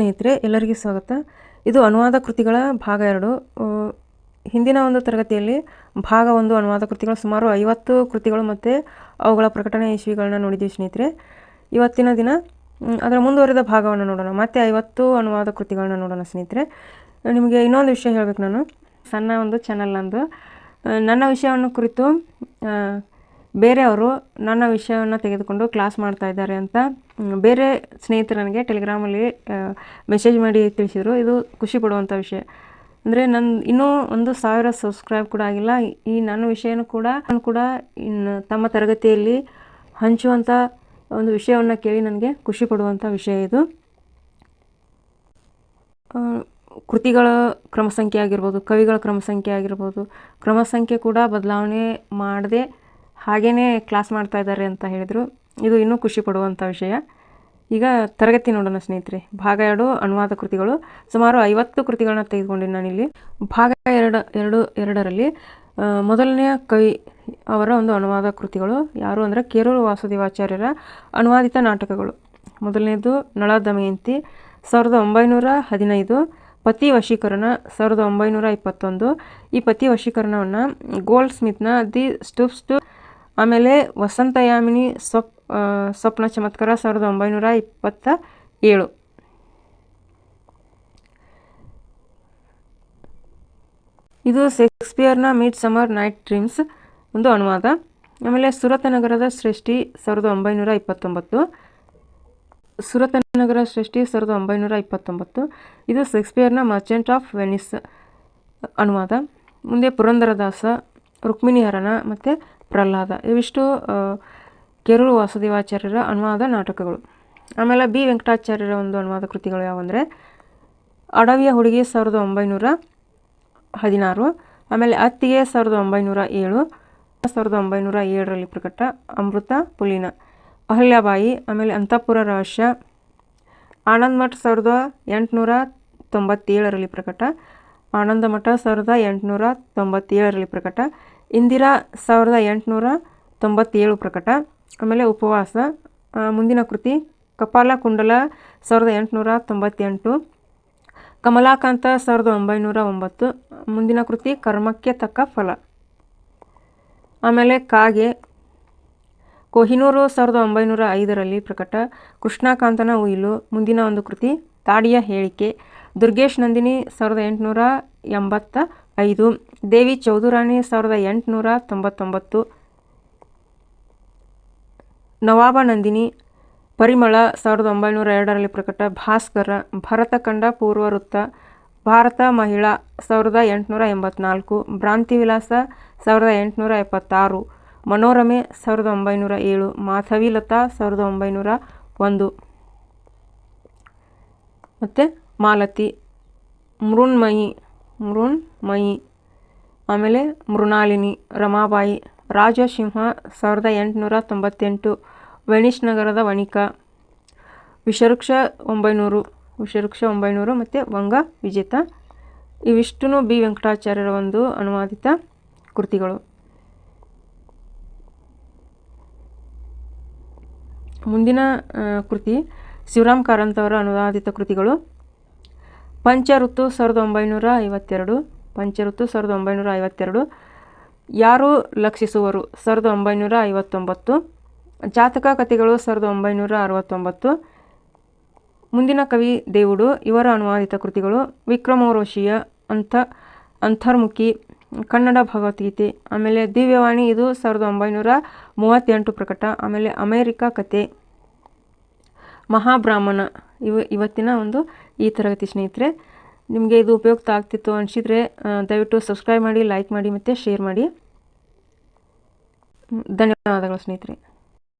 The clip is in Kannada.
ಸ್ನೇಹಿತರೆ, ಎಲ್ಲರಿಗೂ ಸ್ವಾಗತ. ಇದು ಅನುವಾದ ಕೃತಿಗಳ ಭಾಗ ಎರಡು. ಹಿಂದಿನ ಒಂದು ತರಗತಿಯಲ್ಲಿ ಭಾಗ ಒಂದು ಅನುವಾದ ಕೃತಿಗಳು ಸುಮಾರು ಐವತ್ತು ಕೃತಿಗಳು ಮತ್ತು ಅವುಗಳ ಪ್ರಕಟಣೆ ಇಶ್ವಿಗಳನ್ನ ನೋಡಿದ್ದೀವಿ ಸ್ನೇಹಿತರೆ. ಇವತ್ತಿನ ದಿನ ಅದರ ಮುಂದುವರೆದ ಭಾಗವನ್ನು ನೋಡೋಣ. ಮತ್ತೆ ಐವತ್ತು ಅನುವಾದ ಕೃತಿಗಳನ್ನ ನೋಡೋಣ ಸ್ನೇಹಿತರೆ. ನಿಮಗೆ ಇನ್ನೊಂದು ವಿಷಯ ಹೇಳಬೇಕು ನಾನು. ಸಣ್ಣ ಒಂದು ಚಾನಲ್ ನಂದು. ನನ್ನ ವಿಷಯವನ್ನು ಕುರಿತು ಬೇರೆಯವರು ನನ್ನ ವಿಷಯವನ್ನು ತೆಗೆದುಕೊಂಡು ಕ್ಲಾಸ್ ಮಾಡ್ತಾ ಇದ್ದಾರೆ ಅಂತ ಬೇರೆ ಸ್ನೇಹಿತರು ನನಗೆ ಟೆಲಿಗ್ರಾಮಲ್ಲಿ ಮೆಸೇಜ್ ಮಾಡಿ ತಿಳಿಸಿದರು. ಇದು ಖುಷಿ ಪಡುವಂಥ ವಿಷಯ. ಅಂದರೆ ನನ್ನ ಇನ್ನೂ ಒಂದು ಸಾವಿರ ಸಬ್ಸ್ಕ್ರೈಬ್ ಕೂಡ ಆಗಿಲ್ಲ. ಈ ನನ್ನ ವಿಷಯನೂ ಕೂಡ, ನಾನು ಕೂಡ ಇನ್ನು ತಮ್ಮ ತರಗತಿಯಲ್ಲಿ ಹಂಚುವಂಥ ಒಂದು ವಿಷಯವನ್ನು ಕೇಳಿ ನನಗೆ ಖುಷಿ ಪಡುವಂಥ ವಿಷಯ ಇದು. ಕೃತಿಗಳ ಕ್ರಮ ಸಂಖ್ಯೆ ಆಗಿರ್ಬೋದು, ಕವಿಗಳ ಕ್ರಮ ಸಂಖ್ಯೆ ಆಗಿರ್ಬೋದು ಕ್ರಮ ಸಂಖ್ಯೆ ಕೂಡ ಬದಲಾವಣೆ ಮಾಡದೆ ಹಾಗೇ ಕ್ಲಾಸ್ ಮಾಡ್ತಾ ಇದ್ದಾರೆ ಅಂತ ಹೇಳಿದರು. ಇದು ಇನ್ನೂ ಖುಷಿ ಪಡುವಂಥ ವಿಷಯ. ಈಗ ತರಗತಿ ನೋಡೋಣ ಸ್ನೇಹಿತರೆ. ಭಾಗ ಎರಡು ಅನುವಾದ ಕೃತಿಗಳು. ಸುಮಾರು ಐವತ್ತು ಕೃತಿಗಳನ್ನ ತೆಗೆದುಕೊಂಡಿನಿ ನಾನಿಲ್ಲಿ. ಭಾಗ ಎರಡು ಎರಡು, ಎರಡರಲ್ಲಿ ಮೊದಲನೆಯ ಕವಿ ಅವರ ಒಂದು ಅನುವಾದ ಕೃತಿಗಳು. ಯಾರು ಅಂದರೆ ಕೇರೂರು ವಾಸುದೇವಾಚಾರ್ಯರ ಅನುವಾದಿತ ನಾಟಕಗಳು. ಮೊದಲನೇದು ನಳ ದಮಯಂತಿ ಸಾವಿರದ ಒಂಬೈನೂರ ಹದಿನೈದು, ಪತಿ ವಶೀಕರಣ, ಸಾವಿರದ ಒಂಬೈನೂರ ಇಪ್ಪತ್ತೊಂದು. ಈ ಪತಿ ವಶೀಕರಣವನ್ನು ಗೋಲ್ಡ್ ಸ್ಮಿತ್ನ ದಿ ಸ್ಟೂಪ್ಸ್ ಟು ಆಮೇಲೆ ವಸಂತಯಾಮಿನಿ ಸ್ವಪ್ ಸ್ವಪ್ನ ಚಮತ್ಕಾರ ಸಾವಿರದ ಒಂಬೈನೂರ ಇಪ್ಪತ್ತ ಏಳು. ಇದು ಶೇಕ್ಸ್ಪಿಯರ್ನ ಮಿಡ್ ಸಮರ್ ನೈಟ್ ಡ್ರೀಮ್ಸ್ ಒಂದು ಅನುವಾದ. ಆಮೇಲೆ ಸುರತನಗರದ ಸೃಷ್ಟಿ ಸಾವಿರದ ಒಂಬೈನೂರ ಇಪ್ಪತ್ತೊಂಬತ್ತು. ಸುರತನಗರ ಸೃಷ್ಟಿ ಸಾವಿರದ ಒಂಬೈನೂರ ಇಪ್ಪತ್ತೊಂಬತ್ತು. ಇದು ಶೇಕ್ಸ್ಪಿಯರ್ನ ಮರ್ಚೆಂಟ್ ಆಫ್ ವೆನಿಸ್ ಅನುವಾದ. ಮುಂದೆ ಪುರಂದರದಾಸ ರುಕ್ಮಿಣಿ ಹರಣ ಮತ್ತು ಪ್ರಹ್ಲಾದ. ಇವಿಷ್ಟು ಕೆರೂರು ವಾಸುದೇವಾಚಾರ್ಯರ ಅನುವಾದ ನಾಟಕಗಳು. ಆಮೇಲೆ ಬಿ. ವೆಂಕಟಾಚಾರ್ಯರ ಒಂದು ಅನುವಾದ ಕೃತಿಗಳು ಯಾವಂದರೆ, ಅಡವಿಯ ಹುಡುಗಿ ಸಾವಿರದ ಒಂಬೈನೂರ ಹದಿನಾರು, ಆಮೇಲೆ ಅತ್ತಿಗೆ ಸಾವಿರದ ಒಂಬೈನೂರ ಏಳು, ಸಾವಿರದ ಒಂಬೈನೂರ ಏಳರಲ್ಲಿ ಪ್ರಕಟ ಅಮೃತ ಪುಲಿನ, ಅಹಲ್ಯಾಬಾಯಿ, ಆಮೇಲೆ ಅಂತಃಪುರ ರಹಸ್ಯ, ಆನಂದ ಮಠ ಸಾವಿರದ ಎಂಟುನೂರ ತೊಂಬತ್ತೇಳರಲ್ಲಿ ಪ್ರಕಟ, ಆನಂದ ಮಠ ಸಾವಿರದ ಎಂಟುನೂರ ತೊಂಬತ್ತೇಳರಲ್ಲಿ ಪ್ರಕಟ ಇಂದಿರಾ ಸಾವಿರದ ಎಂಟುನೂರ ತೊಂಬತ್ತೇಳು ಪ್ರಕಟ. ಆಮೇಲೆ ಉಪವಾಸ. ಮುಂದಿನ ಕೃತಿ, ಕಪಾಲ ಕುಂಡಲ ಸಾವಿರದ ಎಂಟುನೂರ ತೊಂಬತ್ತೆಂಟು. ಕಮಲಾಕಾಂತ ಸಾವಿರದ ಒಂಬೈನೂರ ಒಂಬತ್ತು. ಮುಂದಿನ ಕೃತಿ, ಕರ್ಮಕ್ಕೆ ತಕ್ಕ ಫಲ. ಆಮೇಲೆ ಕಾಗೆ, ಕೊಹಿನೂರು ಸಾವಿರದ ಒಂಬೈನೂರ ಐದರಲ್ಲಿ ಪ್ರಕಟ. ಕೃಷ್ಣಕಾಂತನ ಉಯಿಲು ಮುಂದಿನ ಒಂದು ಕೃತಿ, ತಾಡಿಯ ಹೇಳಿಕೆ. ದುರ್ಗೇಶ್ ನಂದಿನಿ ಸಾವಿರದ ಎಂಟುನೂರ ಎಂಬತ್ತ ಐದು. ದೇವಿ ಚೌಧುರಾಣಿ ಸಾವಿರದ ಎಂಟುನೂರ ತೊಂಬತ್ತೊಂಬತ್ತು. ನವಾಬ ನಂದಿನಿ ಪರಿಮಳ ಸಾವಿರದ ಒಂಬೈನೂರ ಎರಡರಲ್ಲಿ ಪ್ರಕಟ ಭಾಸ್ಕರ ಭರತಖಂಡ ಪೂರ್ವ ವೃತ್ತ ಭಾರತ ಮಹಿಳಾ ಸಾವಿರದ ಎಂಟುನೂರ ಎಂಬತ್ನಾಲ್ಕು ಭ್ರಾಂತಿ ವಿಲಾಸ ಸಾವಿರದ ಎಂಟುನೂರ ಎಪ್ಪತ್ತಾರು, ಮನೋರಮೆ ಸಾವಿರದ ಒಂಬೈನೂರ ಏಳು, ಮಾಧವಿಲತಾ ಸಾವಿರದ ಒಂಬೈನೂರ ಒಂದು. ಮತ್ತು ಮಾಲತಿ, ಮೃಣ್ಮಯಿ ಮೃಣ್ಮಯಿ. ಆಮೇಲೆ ಮೃಣಾಲಿನಿ, ರಮಾಬಾಯಿ, ರಾಜಸಿಂಹ, ಸಾವಿರದ ಎಂಟುನೂರ ತೊಂಬತ್ತೆಂಟು ವೆನಿಷ್ ನಗರದ ವಣಿಕ, ವಿಷವೃಕ್ಷ ಒಂಬೈನೂರು ವಿಷವೃಕ್ಷ ಒಂಬೈನೂರು ಮತ್ತು ವಂಗ ವಿಜೇತ. ಇವಿಷ್ಟು ಬಿ. ವೆಂಕಟಾಚಾರ್ಯರ ಒಂದು ಅನುವಾದಿತ ಕೃತಿಗಳು. ಮುಂದಿನ ಕೃತಿ ಶಿವರಾಮ್ ಕಾರಂತ್ ಅವರ ಅನುವಾದಿತ ಕೃತಿಗಳು. ಪಂಚಋತು ಸಾವಿರದ ಒಂಬೈನೂರ ಐವತ್ತೆರಡು. ಪಂಚಋತು ಸಾವಿರದ ಒಂಬೈನೂರ ಐವತ್ತೆರಡು. ಯಾರು ಲಕ್ಷಿಸುವರು? ಸಾವಿರದ ಒಂಬೈನೂರ ಐವತ್ತೊಂಬತ್ತು. ಜಾತಕ ಕಥೆಗಳು ಸಾವಿರದ ಒಂಬೈನೂರ ಅರವತ್ತೊಂಬತ್ತು. ಮುಂದಿನ ಕವಿ ದೇವುಡು. ಇವರ ಅನುವಾದಿತ ಕೃತಿಗಳು ವಿಕ್ರಮೋರ್ವಶೀಯ ಅಂಥ, ಅಂತರ್ಮುಖಿ, ಕನ್ನಡ ಭಗವದ್ಗೀತೆ, ಆಮೇಲೆ ದಿವ್ಯವಾಣಿ, ಇದು ಸಾವಿರದ ಒಂಬೈನೂರ ಮೂವತ್ತೆಂಟು ಪ್ರಕಟ, ಆಮೇಲೆ ಅಮೇರಿಕ ಕತೆ. ಮಹಾಬ್ರಾಹ್ಮಣ. ಇವ ಇವತ್ತಿನ ಒಂದು ಈ ತರಗತಿ ಸ್ನೇಹಿತರೆ. ನಿಮಗೆ ಇದು ಉಪಯುಕ್ತ ಆಗ್ತಿತ್ತು ಅನಿಸಿದರೆ ದಯವಿಟ್ಟು ಸಬ್ಸ್ಕ್ರೈಬ್ ಮಾಡಿ ಲೈಕ್ ಮಾಡಿ ಮತ್ತು ಶೇರ್ ಮಾಡಿ. ಧನ್ಯವಾದಗಳು ಸ್ನೇಹಿತರೆ.